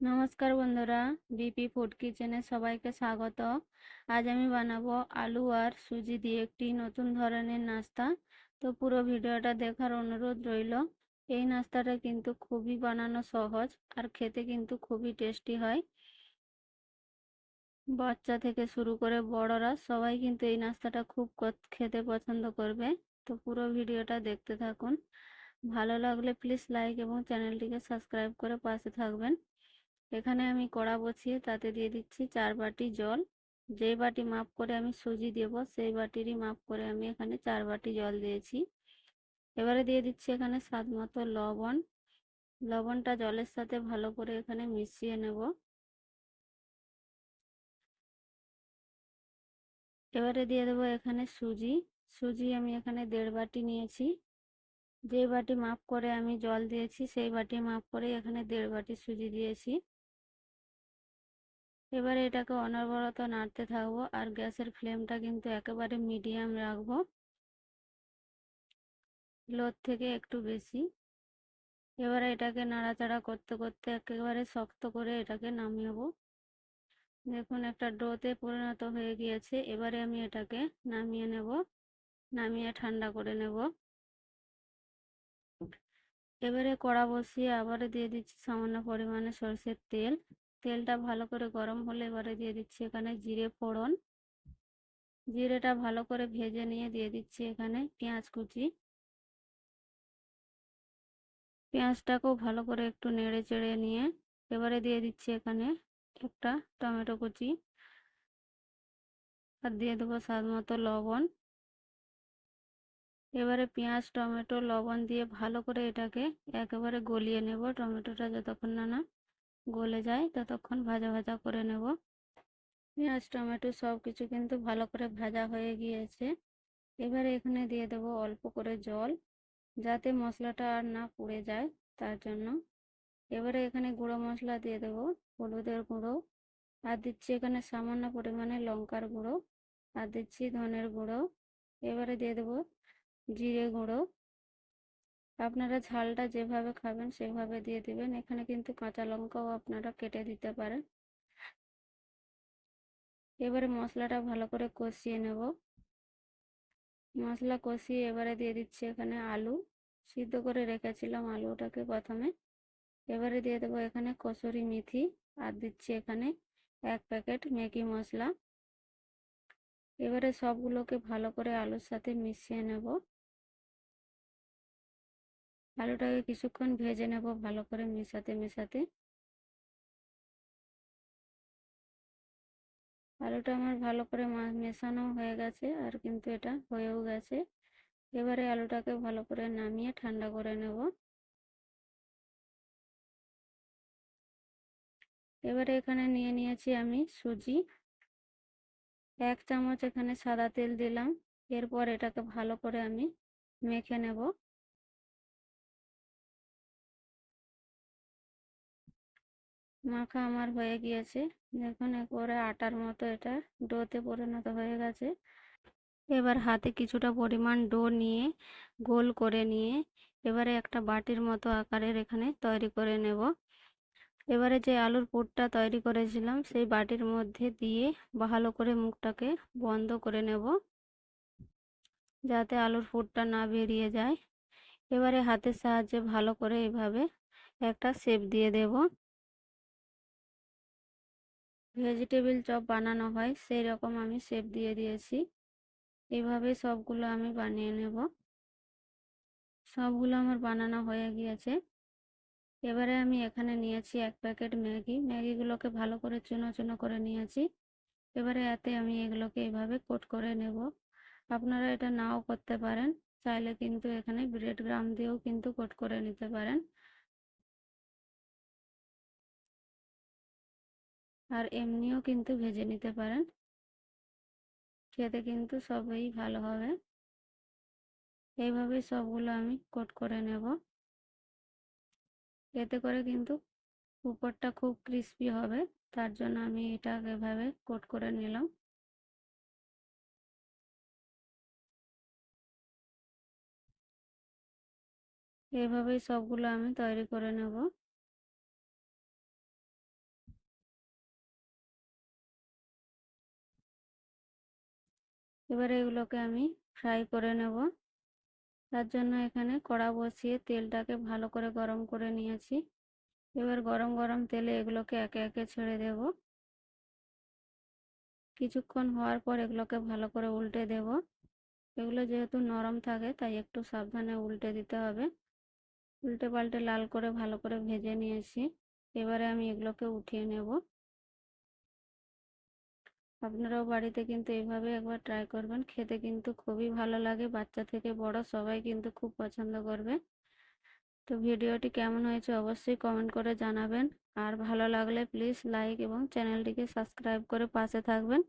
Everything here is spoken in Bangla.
নমস্কার বন্ধুরা, বিপি ফুড কিচেনে সবাইকে স্বাগত। আজ আমি বানাবো আলু আর সুজি দিয়ে একটি নতুন ধরনের নাস্তা। তো পুরো ভিডিওটা দেখার অনুরোধ রইল, এই নাস্তাটা কিন্তু খুবই বানানো সহজ আর খেতে কিন্তু খুবই টেস্টি হয়। বাচ্চা থেকে শুরু করে বড়রা সবাই কিন্তু এই নাস্তাটা খুব খেতে পছন্দ করবে। তো পুরো ভিডিওটা দেখতে থাকুন। ভালো লাগলে প্লিজ লাইক এবং চ্যানেলটিকে সাবস্ক্রাইব করে পাশে থাকবেন। এখানে আমি কড়া বসিয়ে তাতে দিয়ে দিচ্ছি চার বাটি জল। যেই বাটি মাপ করে আমি সুজি দেব, সেই বাটিরই মাপ করে আমি এখানে চার বাটি জল দিয়েছি। এবারে দিয়ে দিচ্ছি এখানে স্বাদ মতো লবণ। লবণটা জলের সাথে ভালো করে এখানে মিশিয়ে নেব। এবারে দিয়ে দেবো এখানে সুজি। সুজি আমি এখানে দেড় বাটি নিয়েছি। যে বাটি মাপ করে আমি জল দিয়েছি, সেই বাটি মাপ করে এখানে দেড় বাটি সুজি দিয়েছি। এবারে এটাকে অনবরত নাড়তে থাকব আর গ্যাসের ফ্লেমটা কিন্তু একেবারে মিডিয়াম রাখব। লোর থেকে একটু বেশি। এবারে এটাকে নাড়াচাড়া করতে করতে একেবারে শক্ত করে এটাকে নামিয়েবো। দেখুন একটা ডোতে পরিণত হয়ে গিয়েছে। এবারে আমি এটাকে নামিয়ে নেব, নামিয়ে ঠান্ডা করে নেব। এবারে কড়া বসিয়ে আবারও দিয়ে দিচ্ছি সামান্য পরিমাণে সরষের তেল। তেলটা ভালো করে গরম হলে এবারে দিয়ে দিচ্ছি এখানে জিরে ফোড়ন। জিরেটা ভালো করে ভেজে নিয়ে দিয়ে দিচ্ছি এখানে পেঁয়াজ কুচি। পেঁয়াজটাকেও ভালো করে একটু নেড়ে চেড়ে নিয়ে এবারে দিয়ে দিচ্ছি এখানে একটা টমেটো কুচি। আর দিয়ে দেবো স্বাদ মতো লবণ। এবারে পেঁয়াজ, টমেটো, লবণ দিয়ে ভালো করে এটাকে একেবারে গলিয়ে নেব টমেটোটা যতক্ষণ না না। গলে যায়, ততক্ষণ ভাজা ভাজা করে নেব। পেঁয়াজ, টমেটো সব কিছু কিন্তু ভালো করে ভাজা হয়ে গিয়েছে। এবারে এখানে দিয়ে দেবো অল্প করে জল, যাতে মশলাটা আর না পুড়ে যায় তার জন্য। এবারে এখানে গুঁড়ো মশলা দিয়ে দেবো, হলুদের গুঁড়ো। আর দিচ্ছি এখানে সামান্য পরিমাণে লঙ্কার গুঁড়ো। আর দিচ্ছি ধনের গুঁড়ো। এবারে দিয়ে দেবো জিরে গুঁড়ো। আপনারা ঝালটা যেভাবে খাবেন সেভাবে দিয়ে দিবেন। এখানে কিন্তু কাঁচা লঙ্কাও আপনারা কেটে দিতে পারেন। এবারে মশলাটা ভালো করে কষিয়ে নেব। মশলা কষিয়ে এবারে দিয়ে দিচ্ছি এখানে আলু। সিদ্ধ করে রেখেছিলাম আলুটাকে প্রথমে। এবারে দিয়ে দেবো এখানে কসুরি মেথি। আর দিচ্ছি এখানে এক প্যাকেট ম্যাগি মশলা। এবারে সবগুলোকে ভালো করে আলুর সাথে মিশিয়ে নেব। আলুটাকে কিছুক্ষণ ভেজে নেব ভালো করে মেশাতে মেশাতে। আলুটা আমার ভালো করে মেশানো হয়ে গেছে আর কিন্তু এটা হয়েও গেছে। এবারে আলুটাকে ভালো করে নামিয়ে ঠান্ডা করে নেব। এবারে এখানে নিয়ে নিয়েছি আমি সুজি। এক চামচ এখানে সাদা তেল দিলাম। এরপর এটাকে ভালো করে আমি মেখে নেব। মাখা আমার হয়ে গিয়েছে। দেখুন একবারে আটার মতো এটা ডোতে পরিণত হয়ে গেছে। এবার হাতে কিছুটা পরিমাণ ডো নিয়ে, গোল করে নিয়ে, এবারে একটা বাটির মতো আকারের এখানে তৈরি করে নেব। এবারে যে আলুর পুরটা তৈরি করেছিলাম, সেই বাটির মধ্যে দিয়ে ভালো করে মুখটাকে বন্ধ করে নেব। যাতে আলুর পুরটা না বেরিয়ে যায়। এবারে হাতের সাহায্যে ভালো করে এভাবে একটা শেপ দিয়ে দেব। ভেজিটেবিল চপ বানানো হয় সেই রকম আমি শেপ দিয়ে দিয়েছি। এইভাবে সবগুলো আমি বানিয়ে নেব। সবগুলো আমার বানানো হয়ে গিয়েছে। এবারে আমি এখানে নিয়েছি এক প্যাকেট ম্যাগি। ম্যাগিগুলোকে ভালো করে চুনো চুনো করে নিয়েছি। এবারে এতে আমি এগুলোকে এইভাবে কোট করে নেব। আপনারা এটা নাও করতে পারেন। চাইলে কিন্তু এখানে ব্রেড গ্রাম দিয়েও কিন্তু কোট করে নিতে পারেন। আর এমনিও কিন্তু ভেজে নিতে পারেন। খেতে কিন্তু সবই ভালো হবে। এইভাবেই সবগুলো আমি কোট করে নেব। এতে করে কিন্তু উপরটা খুব ক্রিস্পি হবে, তার জন্য আমি এটা এভাবে কোট করে নিলাম। এভাবেই সবগুলো আমি তৈরি করে নেব। এবারে এগুলোকে আমি ফ্রাই করে নেব। তার জন্য এখানে কড়া বসিয়ে তেলটাকে ভালো করে গরম করে নিয়েছি। এবার গরম গরম তেলে এগুলোকে একে একে ছেড়ে দেব। কিছুক্ষণ হওয়ার পর এগুলোকে ভালো করে উল্টে দেব। এগুলো যেহেতু নরম থাকে, তাই একটু সাবধানে উল্টে দিতে হবে। উল্টে পাল্টে লাল করে ভালো করে ভেজে নিয়েছি। এবারে আমি এগুলোকে উঠিয়ে নেব। আপনারাও বাড়িতে কিন্তু এইভাবে একবার ট্রাই করবেন। খেতে কিন্তু খুবই ভালো লাগে। বাচ্চা থেকে বড় সবাই কিন্তু খুব পছন্দ করবে। তো ভিডিওটি কেমন হয়েছে অবশ্যই কমেন্ট করে জানাবেন। আর ভালো লাগলে প্লিজ লাইক এবং চ্যানেলটিকে সাবস্ক্রাইব করে পাশে থাকবেন।